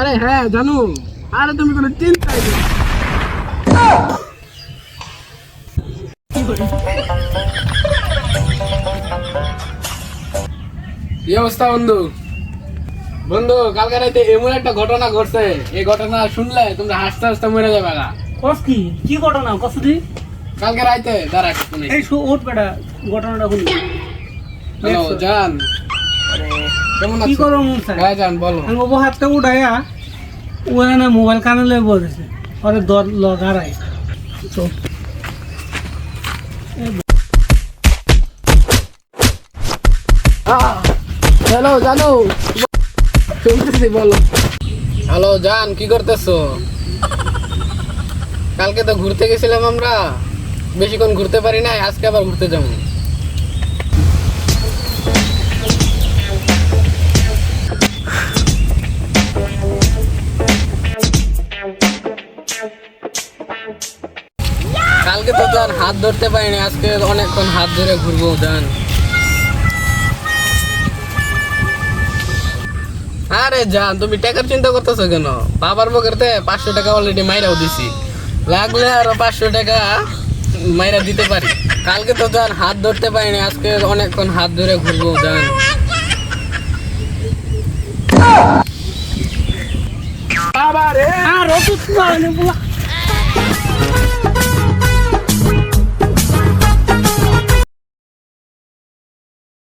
আরে হ্যাঁ জানো। আরে তুমি কোনো চিন্তাই কি অবস্থা বন্ধু? বন্ধু কালকে রাতে এমন একটা ঘটনা ঘটছে। এই ঘটনা শুনলে তোমরা হাসতে হাসতে মরে যাবে না কস কি? কি ঘটনা? কস দি। কালকে রাতে দাঁড়া এই শো ওট বেটা ঘটনাটা শুনি। জান। কেমন কি করো মন হ্যাঁ জান বলো। আমি ওবো হাতটা উঠাইয়া ও না মোবাইল কানে লয়ে বসেছে আরে দর লগারাই হ্যালো জানো। শুনতেছি বলো। হ্যালো জান কি করতেছো? কালকে তো ঘুরতে গেছিলাম আমরা। বেশিক্ষণ ঘুরতে পারি নাই আজকে আবার ঘুরতে যাব। কালকে তো জান হাত ধরতে পারিনি আজকে অনেকক্ষণ হাত ধরে ঘুরবো জান। আরে জান তুমি টাকার চিন্তা করতেছো কেন? বাবার পকেটে পাঁচশো টাকা অলরেডি মাইরাও দিছি। লাগলে আরও পাঁচশো টাকা মাইরা দিতে পারি। কালকে তো জান হাত ধরতে পারিনি আজকে অনেকক্ষণ হাত ধরে ঘুরবো জান। আর অসুস্থ হয়নি বলা